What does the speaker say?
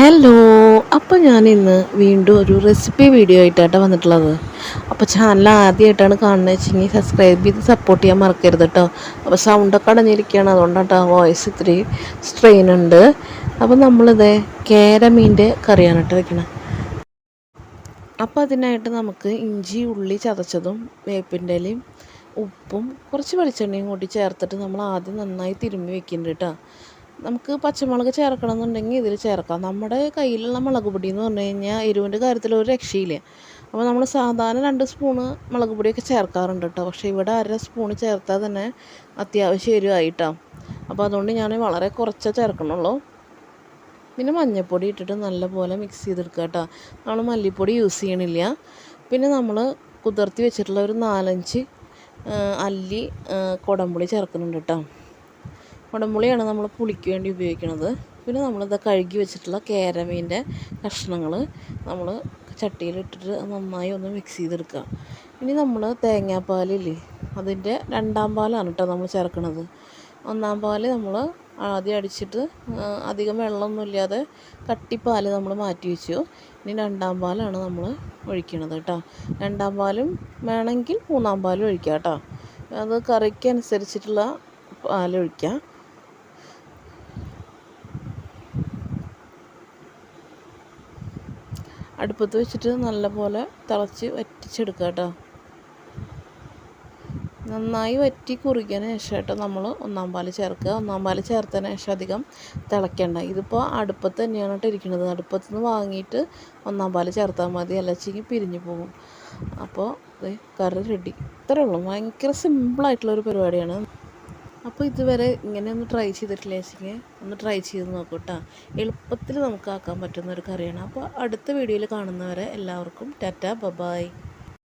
Hello അപ്പോൾ ഞാൻ ഇന്ന് വീണ്ടും ഒരു റെസിപ്പി വീഡിയോ ആയിട്ടാണ് വന്നിട്ടുള്ളത്. അപ്പോൾ ചാനൽ ആദ്യമായിട്ടാണ് കാണുന്നത് വെച്ചെങ്കിൽ സബ്സ്ക്രൈബ് ചെയ്ത് സപ്പോർട്ട് ചെയ്യാൻ മറക്കരുത് കേട്ടോ അപ്പോൾ സൗണ്ടൊക്കെ അടഞ്ഞിരിക്കുകയാണ്. അതുകൊണ്ടാണ് കേട്ടോ വോയിസ് ഇത്തിരി സ്ട്രെയിൻ ഉണ്ട്. അപ്പോൾ നമ്മളിത് കേരമീന്റെ കറിയാണ് കേട്ടോ വെക്കണം. അപ്പോൾ അതിനായിട്ട് നമുക്ക് ഇഞ്ചി ഉള്ളി ചതച്ചതും വേപ്പിന്റെ ഇലയും ഉപ്പും കുറച്ച് വെളിച്ചെണ്ണയും കൂട്ടി ചേർത്തിട്ട് നമ്മൾ ആദ്യം നന്നായി തിരുമ്മി വെക്കുന്നുണ്ട് കേട്ടോ നമുക്ക് പച്ചമുളക് ചേർക്കണം എന്നുണ്ടെങ്കിൽ ഇതിൽ ചേർക്കാം. നമ്മുടെ കയ്യിലുള്ള മുളക് പൊടി എന്ന് പറഞ്ഞു കഴിഞ്ഞാൽ എരിവിന്റെ കാര്യത്തിൽ ഒരു രക്ഷയില്ല. അപ്പോൾ നമ്മൾ സാധാരണ രണ്ട് സ്പൂണ് മുളക് പൊടിയൊക്കെ ചേർക്കാറുണ്ട് കേട്ടോ. പക്ഷേ ഇവിടെ അര സ്പൂണ് ചേർത്താൽ തന്നെ അത്യാവശ്യം എരിവായിട്ടാണ് അപ്പോൾ അതുകൊണ്ട് ഞാൻ വളരെ കുറച്ചേ ചേർക്കണുള്ളൂ പിന്നെ മഞ്ഞൾപ്പൊടി ഇട്ടിട്ട് നല്ലപോലെ മിക്സ് ചെയ്തെടുക്കുക കേട്ടോ. നമ്മൾ മല്ലിപ്പൊടി യൂസ് ചെയ്യണില്ല. പിന്നെ നമ്മൾ കുതിർത്തി വെച്ചിട്ടുള്ള ഒരു നാലഞ്ച് അല്ലി കുടംപുളി ചേർക്കുന്നുണ്ട് കേട്ടോ. കുടംപുളിയാണ് നമ്മൾ പുളിക്ക് വേണ്ടി ഉപയോഗിക്കുന്നത് പിന്നെ നമ്മളിത് കഴുകി വെച്ചിട്ടുള്ള കേരമീന്റെ കഷ്ണങ്ങൾ നമ്മൾ ചട്ടിയിലിട്ടിട്ട് നന്നായി ഒന്ന് മിക്സ് ചെയ്തെടുക്കുക. ഇനി നമ്മൾ തേങ്ങാപ്പാലില്ലേ അതിന്റെ രണ്ടാം പാലാണ് കേട്ടോ നമ്മൾ ചേർക്കുന്നത് ഒന്നാം പാൽ നമ്മൾ ആദ്യം അടിച്ചിട്ട് അധികം അധികം വെള്ളമൊന്നുമില്ലാതെ കട്ടിപ്പാൽ നമ്മൾ മാറ്റി വെച്ചു. ഇനി രണ്ടാം പാലാണ് നമ്മൾ ഒഴിക്കണത് കേട്ടോ രണ്ടാം പാലും വേണമെങ്കിൽ മൂന്നാം പാലും ഒഴിക്കാം കേട്ടോ അത് കറിക്ക് അനുസരിച്ചിട്ടുള്ള അടുപ്പത്ത് വെച്ചിട്ട് നല്ലപോലെ തിളച്ച് വറ്റിച്ചെടുക്കുക കേട്ടോ. നന്നായി വറ്റി കുറിക്കാൻ ശേഷമായിട്ട് നമ്മൾ ഒന്നാം പാൽ ചേർക്കുക. ഒന്നാം പാൽ ചേർത്തതിന് ശേഷം അധികം തിളയ്ക്കേണ്ട. ഇതിപ്പോൾ അടുപ്പത്ത് തന്നെയാണ് കേട്ടോ ഇരിക്കുന്നത്. അടുപ്പത്ത് നിന്ന് വാങ്ങിയിട്ട് ഒന്നാം പാൽ ചേർത്താൽ മതി. അല്ലച്ചെങ്കിൽ പിരിഞ്ഞു പോകും. അപ്പോൾ കറി റെഡി ഇത്രയേ ഉള്ളൂ. ഭയങ്കര സിമ്പിളായിട്ടുള്ളൊരു പരിപാടിയാണ്. അപ്പോൾ ഇതുവരെ ഇങ്ങനെ ഒന്ന് ട്രൈ ചെയ്തിട്ടില്ല വെച്ചെങ്കിൽ ഒന്ന് ട്രൈ ചെയ്ത് നോക്കൂ കേട്ടോ എളുപ്പത്തിൽ നമുക്ക് ആക്കാൻ പറ്റുന്ന ഒരു കറിയാണ്. അപ്പോൾ അടുത്ത വീഡിയോയിൽ കാണുന്നവരെ എല്ലാവർക്കും ടാറ്റ ബബായ്.